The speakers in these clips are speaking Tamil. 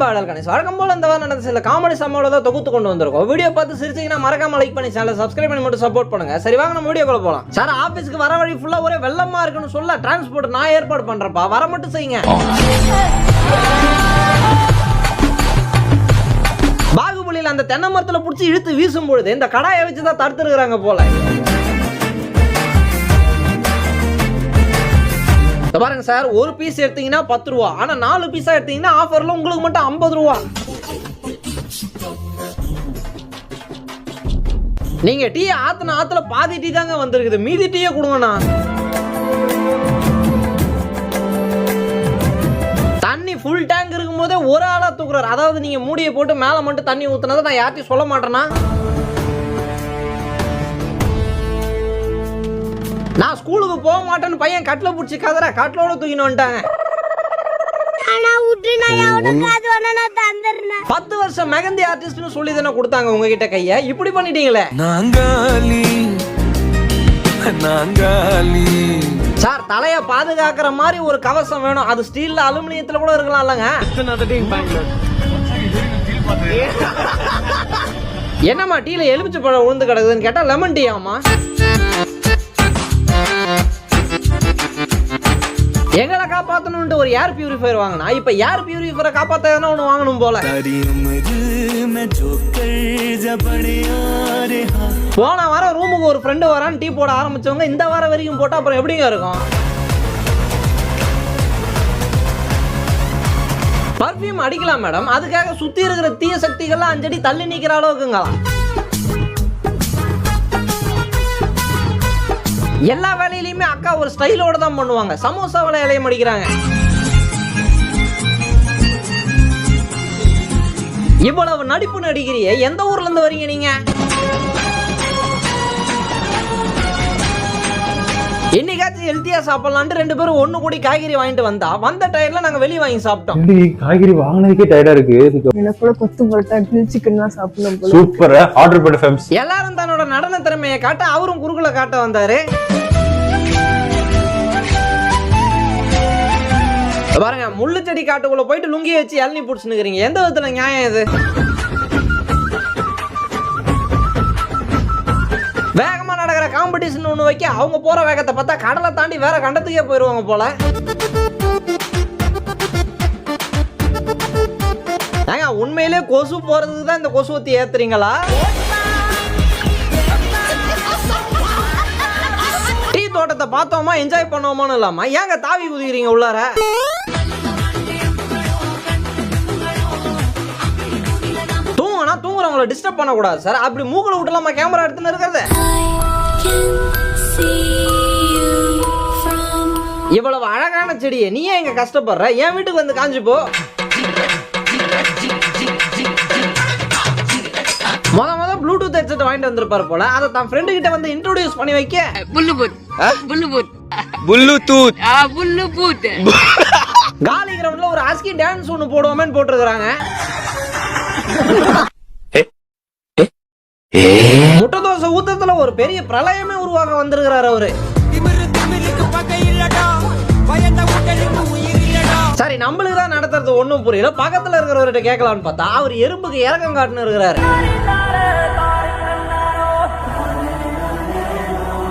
வணக்கம் பாடல் கணேஷ். வழக்கம் போல இந்த வாரம் நடந்த சில காமெடி சம்பவம் தான் தொகுத்து கொண்டு வந்திருக்கோம். வீடியோ பார்த்து சிரிச்சீங்கன்னா மறக்காம லைக் பண்ணி சேனல் சப்ஸ்கிரைப் பண்ணி மட்டும் சப்போர்ட் பண்ணுங்க. சரி வாங்க நம்ம வீடியோக்குள்ள போகலாம் சார் ஆஃபீஸ்க்கு வர வழி ஃபுல்லாக ஒரே வெள்ளமா இருக்குன்னு சொல்ல டிரான்ஸ்போர்ட் நான் ஏற்பாடு பண்ணுறப்பா வர மட்டும் செய்யுங்க. பாகுபலியில் அந்த தென்னை மரத்தில் பிடிச்சி இழுத்து வீசும் பொழுது இந்த கடாயை வச்சு தான் தடுத்துருக்காங்க போல. பாருங்க சார் ஒரு பீஸ் எடுத்தீங்கன்னா பத்து ரூபா. ஆனால் நாலு பீஸாக எடுத்தீங்கன்னா ஆஃபரில் உங்களுக்கு மட்டும் ஐம்பது ரூபா. நீங்க டீ ஆற்றின ஆத்துல பாதி டீ தாங்க வந்திருக்குது. மீதி டீயை கொடுங்கண்ணா தண்ணி ஃபுல் டேங்க் இருக்கும் போதே ஒரு ஆளா தூக்குறாரு. அதாவது நீங்க மூடியை போட்டு மேலே மட்டும் தண்ணி ஊத்துனதை நான் யார்ட்டையும் சொல்ல மாட்டேன்னா. நான் ஸ்கூலுக்கு போக மாட்டேன்னு பையன் கட்டில பிடிச்சி கதற கட்டிலோட தூக்கின்னு வந்துட்டாங்க பத்து வருஷம் மெகந்தி ஆர்டிஸ்ட்னு சொல்லி தானே கொடுத்தாங்க உங்ககிட்ட கைய. இப்படி பண்ணிட்டீங்களே. நாங்காலி நாங்காலி. சார் தலைய பாதுகாக்கிற மாதிரி ஒரு கவசம் வேணும். அது ஸ்டீல்ல அலுமினியத்துல கூட இருக்கலாம் இல்லங்க. என்னம்மா டீல எலுமிச்சை பழம் உளுந்து கிடக்குதுன்னு கேட்டா லெமன் டீ ஆமா எங்களை காப்பாற்றணும்ட்டு ஒரு ஏர் பியூரிஃபையர் வாங்கினா இப்போ ஏர் பியூரிஃபையரை காப்பாற்ற ஒன்று வாங்கணும் போல. போன வாரம் ரூமுக்கு ஒரு ஃப்ரெண்டு வரான்னு டீ போட ஆரம்பிச்சவங்க இந்த வாரம் வரைக்கும் போட்டால் அப்புறம் எப்படிங்க இருக்கும்? பர்ஃப்யூம் அடிக்கலாம் மேடம் அதுக்காக சுற்றி இருக்கிற தீய சக்திகள்லாம் அஞ்சடி தள்ளி நிற்கிற அளவுக்குங்களா எல்லா வேலையிலயுமே அக்கா ஒரு ஸ்டைலோட தான் பண்ணுவாங்க. சமோசா வேலையிலையும் அடிக்கிறாங்க இவ்வளவு நடிப்பு நடிக்கிறியே எந்த ஊர்ல இருந்து வரீங்க நீங்க? என்னைக்காச்சும் ஹெல்த்தியா சாப்பிடலான்ட்டு ரெண்டு பேரும் ஒண்ணு கூடி காய்கறி வாங்கிட்டு வந்தா வந்த டயர்ல நாங்க வெளிய வாங்கி சாப்பிட்டோம். காய்கறி வாங்கினதுக்கே டயர்டா இருக்கு. எனக்கு கூட கொத்து பரோட்டா கிரில் சிக்கன்லாம் சாப்பிடணும் சூப்பர் ஆர்டர் பண்ண ஃபேம்ஸ் எல்லாரும் தன்னோட நடன திறமையை காட்ட அவரும் குறுக்குல காட்ட வந்தாரு. பாருங்க முள்ளு செடி காட்டுக்குள்ள போயிட்டு லுங்கி வச்சு இளநி பிடிச்சுனுக்குறீங்க எந்த விதத்துல நியாயம் இது? வேகமா நடக்கிற காம்படிஷன் ஒண்ணு வைக்க அவங்க போற வேகத்தை பார்த்தா கடலை தாண்டி வேற கண்டத்துக்கே போயிருவாங்க போல. ஏங்க உண்மையிலே கொசு போறதுக்கு தான் இந்த கொசுவத்தி ஏத்துறீங்களா? டீ தோட்டத்தை பார்த்தோமா என்ஜாய் பண்ணோமான்னு இல்லாம? ஏங்க தாவி குதிக்கிறீங்க உள்ளார? அவங்கள டிஸ்டர்ப் பண்ணக்கூடாது சார் அப்படி மூக்கில் விட்டுலாமா கேமரா எடுத்துன்னு இருக்கிறது? இவ்வளவு அழகான செடியை நீ ஏன் இங்க கஷ்டப்படுற? என் வீட்டுக்கு வந்து காஞ்சிப்போ போ. முத ப்ளூடூத் ஹெட்செட் வாங்கிட்டு வந்திருப்பாரு போல. அதை தன் ஃப்ரெண்டு கிட்ட வந்து இன்ட்ரோடியூஸ் பண்ணி வைக்க. புல்லுபூத். புல்லுபூத். புல்லுதூத் புல்லுபூத். காலி கிரவுண்ட்ல ஒரு அஸ்கி டான்ஸ் ஒன்னு போடுவோமேன்னு போட்டுருக்குறாங்க. முட்டை தோசை ஊத்தத்துல ஒரு பெரிய பிரளயமே உருவாக வந்திருக்கிறார் அவரு. சரி நம்மளுக்கு தான் நடத்துறது ஒன்றும் புரியல. பக்கத்தில் இருக்கிறவர்கிட்ட கேட்கலாம்னு பார்த்தா அவர் எறும்புக்கு இறக்கம் காட்டுன்னு இருக்கிறாரு.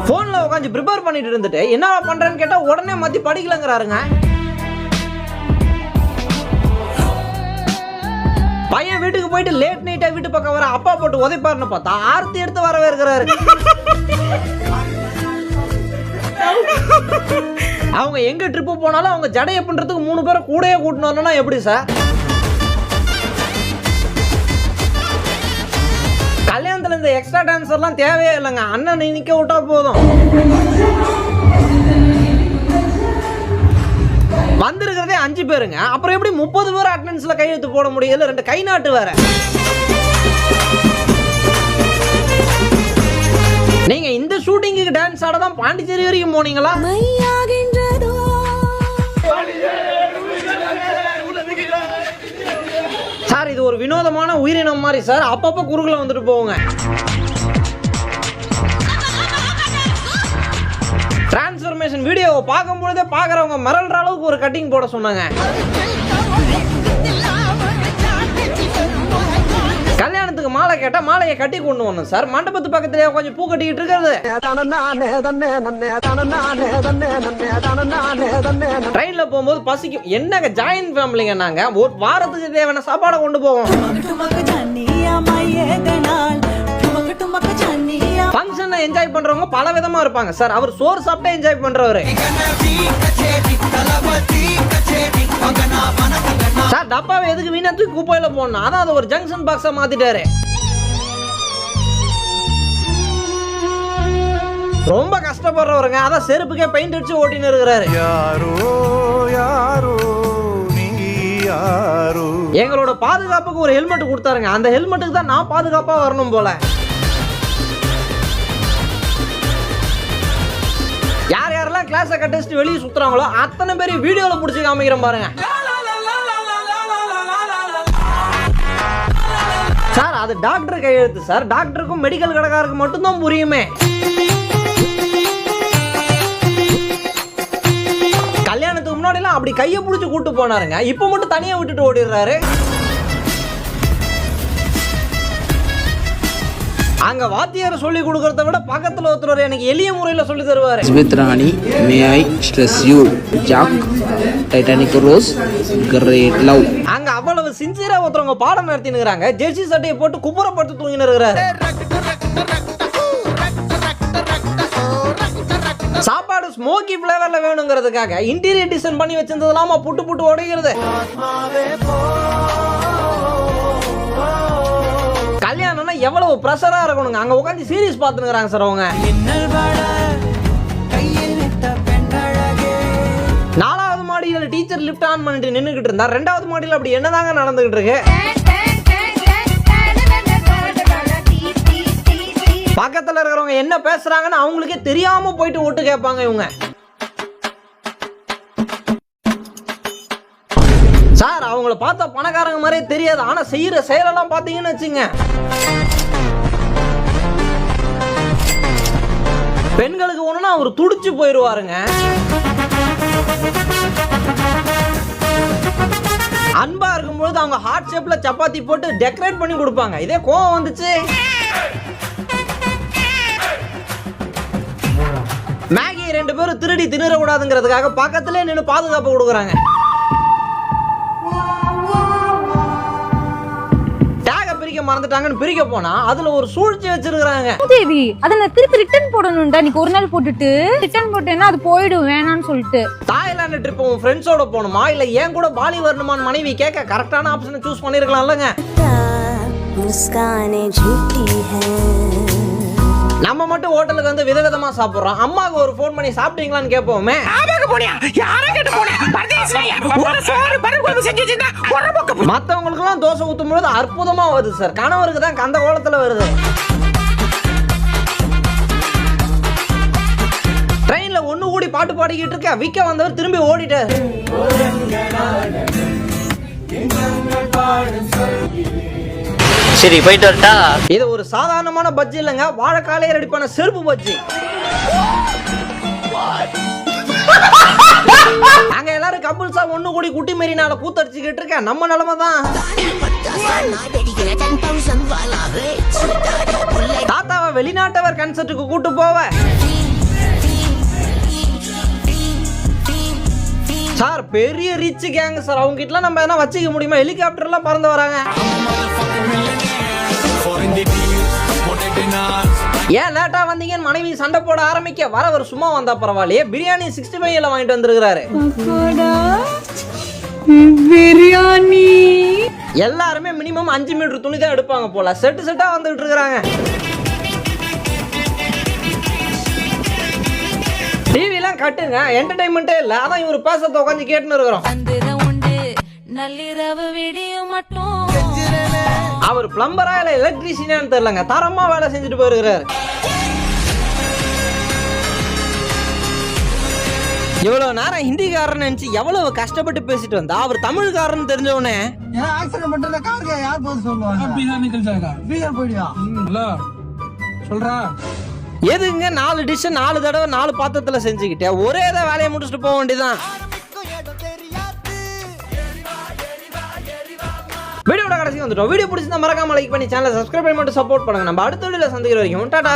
ஃபோனில் உட்காந்து ப்ரிப்பேர் பண்ணிட்டு இருந்துட்டு என்ன பண்ணுறேன்னு கேட்டால் உடனே மாற்றி படிக்கலங்கிறாருங்க. வீட்டுக்கு போயிட்டு லேட் நைட்டா வீட்டு பக்கம் வர அப்பா போட்டு உதைப்பாருன்னு பார்த்தா ஆர்த்தி எடுத்து வரவே இருக்கிறாரு அவங்க எங்க ட்ரிப்பு போனாலும் அவங்க ஜடையை பண்றதுக்கு மூணு பேரை கூடயே கூட்டினு வரணும்னா எப்படி சார் கல்யாணத்துல இந்த எக்ஸ்ட்ரா டான்ஸர்லாம் தேவையே இல்லைங்க. அண்ணன் நிக்க விட்டா போதும். அஞ்சு பேருங்க. அப்புறம் எப்படி முப்பது பேர் அட்டண்டன்ஸ்ல கையெழுத்து போட முடியல ரெண்டு கை நாட்டு வேற. நீங்க இந்த ஷூட்டிங்குக்கு டான்ஸ் ஆட தான் பாண்டிச்சேரி வரைக்கும் போனீங்களா? சார் இது ஒரு வினோதமான உயிரினம் மாதிரி சார். அப்பப்போ குறுக்குல வந்துட்டு போவோங்க. டிரான்ஸ்ஃபர்மேஷன் வீடியோவை பார்க்கும் பொழுதே பார்க்குறவங்க மிரள்ற அளவுக்கு ஒரு கட்டிங் போட சொன்னாங்க. கல்யாணத்துக்கு மாலை கேட்டால் மாலையை கட்டி கொண்டு வரணும் சார். மண்டபத்து பக்கத்துலேயே கொஞ்சம் பூ கட்டிக்கிட்டு இருக்கிறது. ட்ரெயினில் போகும்போது பசிக்கும். என்னங்க ஜாயின் ஃபேமிலிங்க நாங்க? ஒரு வாரத்துக்கு தேவையான சாப்பாடை கொண்டு போவோம். ஃபங்க்ஷன்ல என்ஜாய் பண்றவங்க பல விதமா இருப்பாங்க. சார் அவர் சோறு சாப்பிட்டே என்ஜாய் பண்றவரு. சார் டப்பாவை எதுக்கு வீணா தூக்கி குப்பையில போடணும்? அதான் அது ஒரு ஜங்ஷன் பாக்ஸா மாத்திட்டாரு. ரொம்ப கஷ்டப்படுறவருங்க. அதான் செருப்புக்கே பெயிண்ட் அடிச்சு ஓட்டின்னு இருக்கிறாரு. யாரோ யாரோ எங்களோட பாதுகாப்புக்கு ஒரு ஹெல்மெட் கொடுத்தாருங்க. அந்த ஹெல்மெட்டுக்கு தான் நான் பாதுகாப்பா வரணும் போல. கிளாஸை கட்டடிச்சுட்டு வெளியே சுற்றுறாங்களோ அத்தனை பேர் வீடியோவில் பிடிச்சி காமிக்கிறேன் பாருங்க. சார் அது டாக்டர் கையெழுத்து சார். டாக்டருக்கும் மெடிக்கல் கடைக்காரருக்கு மட்டும்தான் புரியுமே. கல்யாணத்துக்கு முன்னாடிலாம் அப்படி கையை பிடிச்சி கூட்டு போனாருங்க. இப்போ மட்டும் தனியாக விட்டுட்டு ஓடிடுறாரு. அங்க வாத்தியார் சொல்லி கொடுக்கறத விட பக்கத்துல ஒருத்தர் எனக்கு எளிய முறையில சொல்லி தருவாரு Elizabeth Rani, may I stress you? Jack, Titanic Rose, Great Love. அங்க அவ்வளவு சின்சியரா ஒருத்தவங்க பாடம் நடத்தினுங்கிறாங்க ஜெர்சி சட்டையை போட்டு குப்புறப்பட்டு தூங்கின்னு இருக்கிறாரு சாப்பாடு ஸ்மோக்கி ஃப்ளேவர்ல வேணுங்கிறதுக்காக இன்டீரியர் டிசைன் பண்ணி வச்சிருந்ததெல்லாமா புட்டு புட்டு உடைகிறது கல்யாணம்னா எவ்வளவு ப்ரெஷராக இருக்கணுங்க. அங்கே உட்காந்து சீரியஸ் பார்த்துனுக்குறாங்க சார் அவங்க. நாலாவது மாடியில் டீச்சர் லிஃப்ட் ஆன் பண்ணிட்டு நின்றுக்கிட்டு இருந்தா ரெண்டாவது மாடியில் அப்படி என்னதாங்க நடந்துகிட்டு இருக்கு? பக்கத்தில் இருக்கிறவங்க என்ன பேசுகிறாங்கன்னு அவங்களுக்கே தெரியாமல் போயிட்டு ஓட்டு கேட்பாங்க இவங்க. சார் அவங்கள பார்த்தா பணக்காரங்க மாதிரியே தெரியாது. ஆனா செய்யற செயலெல்லாம் பார்த்தீங்கன்னு வச்சுங்க. பெண்களுக்கு ஒண்ணுனா அவர் துடிச்சு போயிடுவாருங்க அன்பா இருக்கும்பொழுது அவங்க ஹார்ட் ஷேப்ல சப்பாத்தி போட்டு டெக்கரேட் பண்ணி கொடுப்பாங்க. இதே கோவம் வந்துச்சு. மேகி ரெண்டு பேரும் திருடி திணிற கூடாதுங்கிறதுக்காக நின்று பாதுகாப்பு கொடுக்குறாங்க. மறந்துட்டாங்கன்னு பிரிக்க போனா அதுல ஒரு சூழ்ச்சி வச்சிருக்காங்க தேவி அதுல திருப்பி ரிட்டர்ன் போடணும்டா. நீ ஒரு நாள் போட்டுட்டு ரிட்டர்ன் போட்டேன்னா அது போயிடும் வேணாம்னு சொல்லிட்டு. தாய்லாந்து ட்ரிப் உன் ஃப்ரெண்ட்ஸோட போகணுமா? இல்ல ஏன் கூட பாலி வரணுமான்னு மனைவி கேட்க கரெக்டான ஆப்ஷனை சூஸ் பண்ணிருக்கலாம் இல்லங்க. நம்ம மட்டும் ஹோட்டலுக்கு வந்து விதவிதமா சாப்பிடுறோம். அம்மாவுக்கு ஒரு ஃபோன் பண்ணி சாப்பிட்டீங்களான்னு கேட்போமே. மற்றவங்களுக்குலாம் தோசை ஊற்றும் பொழுது அற்புதமா வருது சார். கணவருக்கு தான் கந்த கோலத்துல வருது. ட்ரெயின்ல ஒண்ணு கூடி பாட்டு பாடிக்கிட்டு இருக்க விக்க வந்தவர் திரும்பி ஓடிட்டார். சரி போயிட்டு வரட்டா? இது ஒரு சாதாரணமான பஜ்ஜி இல்லைங்க. வாழைக்காலையை ரெடி பண்ண செருப்பு பஜ்ஜி. அங்க எல்லாரும் கப்புள்ஸா ஒண்ணு கூடி குட்டி மெரினால கூத்தடிச்சுக்கிட்டு இருக்க நம்ம நிலைமை தான் தாத்தாவை வெளிநாட்டவர் கன்சர்ட்டுக்கு கூட்டு போவ. சார் பெரிய ரிச் கேங் சார். அவங்க கிட்ட நம்ம எதனா வச்சுக்க முடியுமா? ஹெலிகாப்டர்லாம் பறந்து வராங்க. ஏன் லேட்டா வந்தீங்கன்னு மனைவி சண்டை போட ஆரம்பிக்க. வரவர் சும்மா வந்தா பரவாயில்லையே. பிரியாணி சிக்ஸ்டி ஃபைவ்ல வாங்கிட்டு வந்திருக்கிறாரு. பிரியாணி. எல்லாருமே மினிமம் அஞ்சு மீட்டர் துணி தான் எடுப்பாங்க போல. செட்டு செட்டா வந்துகிட்டு இருக்கிறாங்க. டிவிலாம் கட்டுங்க. என்டர்டைன்மெண்ட்டே இல்லை. அதான் இவர் பேசத்தை உட்காந்து கேட்டுன்னு இருக்கிறோம். நள்ளிரவு விடியும் மட்டும். அவர் பிளம்பரா இல்ல எலக்ட்ரீஷியனான்னு தெரியலங்க. தரமா வேலை செஞ்சுட்டு போயிருக்கிறாரு. இவ்வளவு நேரம் ஹிந்திக்காரன் நினைச்சு எவ்வளவு கஷ்டப்பட்டு பேசிட்டு வந்தா? அவர் தமிழ்காரன் தெரிஞ்ச உடனே எதுங்க நாலு டிஷ் நாலு தடவை நாலு பாத்திரத்துல செஞ்சுக்கிட்டே? ஒரே தான் வேலையை முடிச்சுட்டு போக வேண்டியதான் வீடியோட கடைசி வந்துட்டோம். வீடியோ பிடிச்சிருந்தா மறக்காம லைக் பண்ணி சேனலை சப்ஸ்கிரைப் பண்ணி மட்டும் சப்போர்ட் பண்ணுங்க. நம்ம அடுத்த வீடியோல சந்திக்கிற வரைக்கும் டாடா!